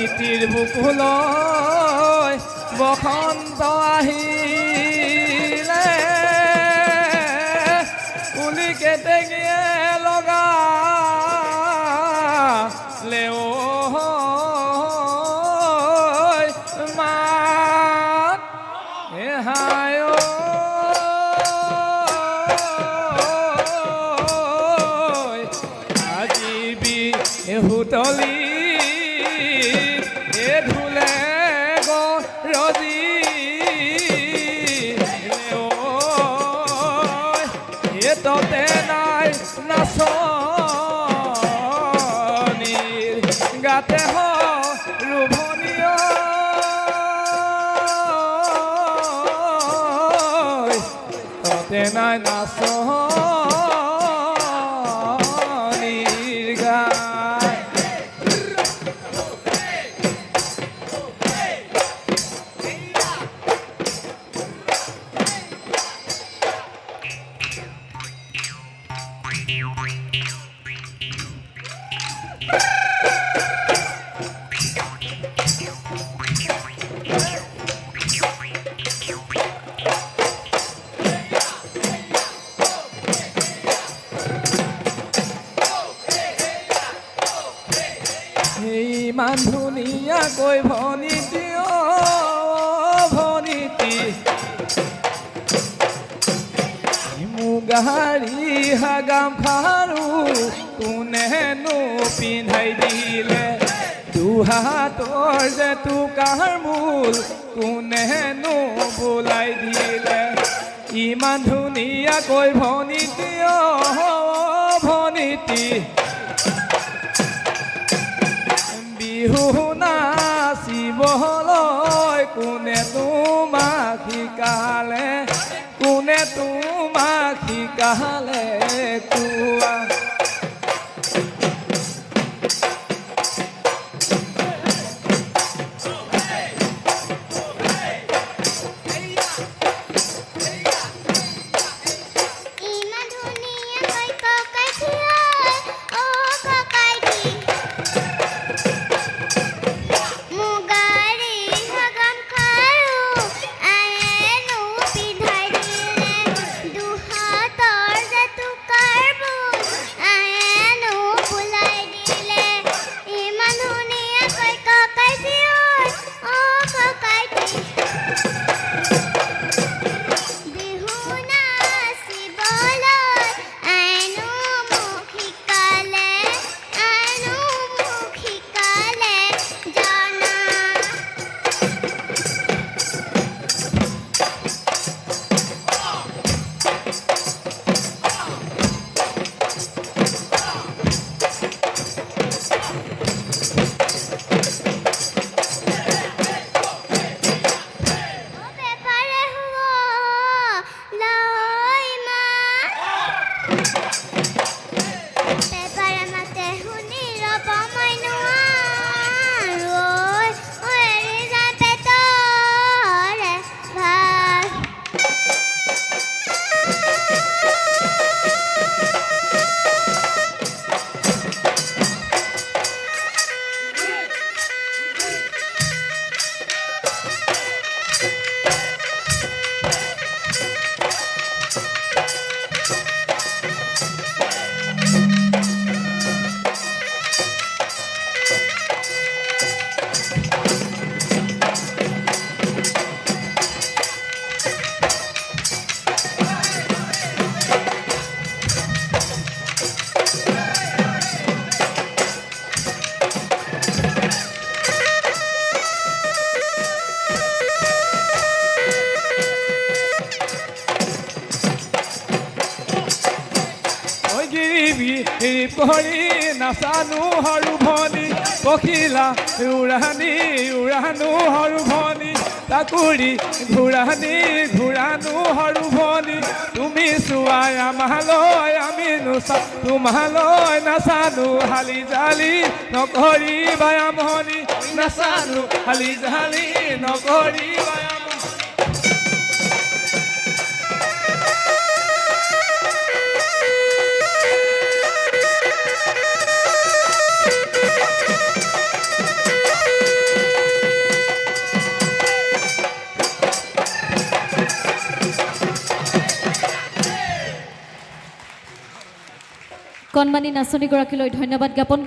প্ৰকৃতিৰ বুকুলৈ বসন্ত আহিলে। পুলি কেতেকীয়ে লগা লেও আজি বিহুতলি এ এ ততে নাই নাচনীৰ গাতে হ ৰুভনীয় ততে নাই নাচনীৰ ইমান ধুনীয়াকৈ কৈ অ' মুগাৰী হাগাম খাৰু কোনেনো পিন্ধাই দিলে দুহাতৰ যে টোকাৰ মূল কোনেনো বোলাই দিলে ইমান ধুনীয়াকৈ ভনীতি অ' ভনীতি বিহু নাচিবলৈ কোনে তোমাক শিকালে শিকালে কৰি নাচানো সৰু ভনী, পখিলা উৰাণী উৰাণো সৰু ভনী তাকুৰি ঘূৰাণী ঘূৰাণো সৰু ভনী। তুমি চোৱাই আমালৈ আমি নোচা তোমালৈ নাচানো হালি জালি নকৰি বায়াম ভনী নাচানো হালি জালি নকৰি কণমানি নাচনীগৰাকীলৈ ধন্যবাদ জ্ঞাপন